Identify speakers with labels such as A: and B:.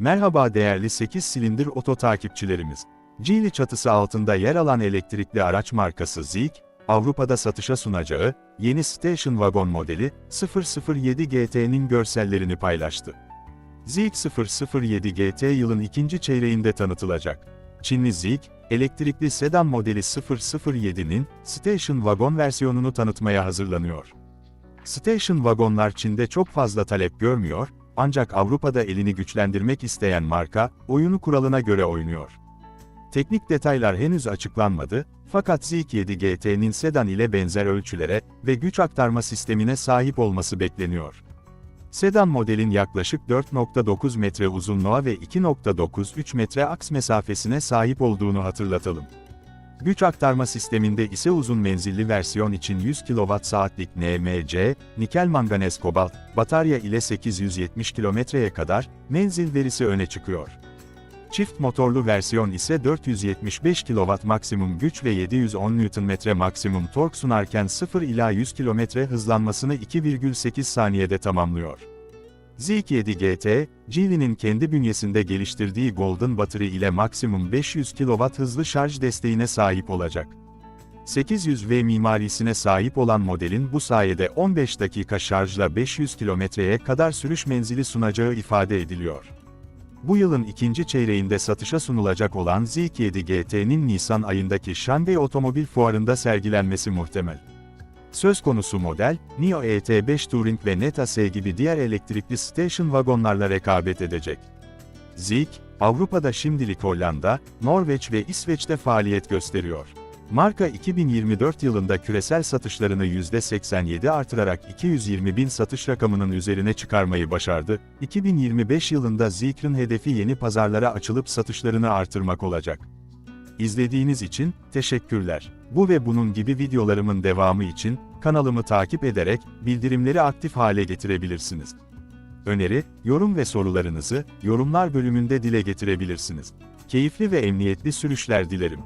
A: Merhaba değerli 8 silindir oto takipçilerimiz. Geely çatısı altında yer alan elektrikli araç markası Zeek, Avrupa'da satışa sunacağı yeni Station Wagon modeli 007 GT'nin görsellerini paylaştı. Zeek 007 GT yılın ikinci çeyreğinde tanıtılacak. Çinli Zeek, elektrikli sedan modeli 007'nin Station Wagon versiyonunu tanıtmaya hazırlanıyor. Station wagonlar Çin'de çok fazla talep görmüyor, ancak Avrupa'da elini güçlendirmek isteyen marka, oyunu kuralına göre oynuyor. Teknik detaylar henüz açıklanmadı, fakat Zeek 7 GT'nin sedan ile benzer ölçülere ve güç aktarma sistemine sahip olması bekleniyor. Sedan modelin yaklaşık 4.9 metre uzunluğa ve 2.93 metre aks mesafesine sahip olduğunu hatırlatalım. Güç aktarma sisteminde ise uzun menzilli versiyon için 100 kWh NMC, nikel manganez kobalt, batarya ile 870 kilometreye kadar menzil verisi öne çıkıyor. Çift motorlu versiyon ise 475 kW maksimum güç ve 710 Nm maksimum tork sunarken 0 ila 100 km hızlanmasını 2,8 saniyede tamamlıyor. Zeek 7 GT, Geely'nin kendi bünyesinde geliştirdiği Golden Battery ile maksimum 500 kW hızlı şarj desteğine sahip olacak. 800V mimarisine sahip olan modelin bu sayede 15 dakika şarjla 500 kilometreye kadar sürüş menzili sunacağı ifade ediliyor. Bu yılın ikinci çeyreğinde satışa sunulacak olan Zeek 7 GT'nin Nisan ayındaki Şangay Otomobil Fuarı'nda sergilenmesi muhtemel. Söz konusu model, NIO ET5 Touring ve Neta S gibi diğer elektrikli station wagonlarla rekabet edecek. Zeek, Avrupa'da şimdilik Hollanda, Norveç ve İsveç'te faaliyet gösteriyor. Marka 2024 yılında küresel satışlarını %87 artırarak 220 bin satış rakamının üzerine çıkarmayı başardı. 2025 yılında Zeek'in hedefi yeni pazarlara açılıp satışlarını artırmak olacak. İzlediğiniz için teşekkürler. Bu ve bunun gibi videolarımın devamı için kanalımı takip ederek bildirimleri aktif hale getirebilirsiniz. Öneri, yorum ve sorularınızı yorumlar bölümünde dile getirebilirsiniz. Keyifli ve emniyetli sürüşler dilerim.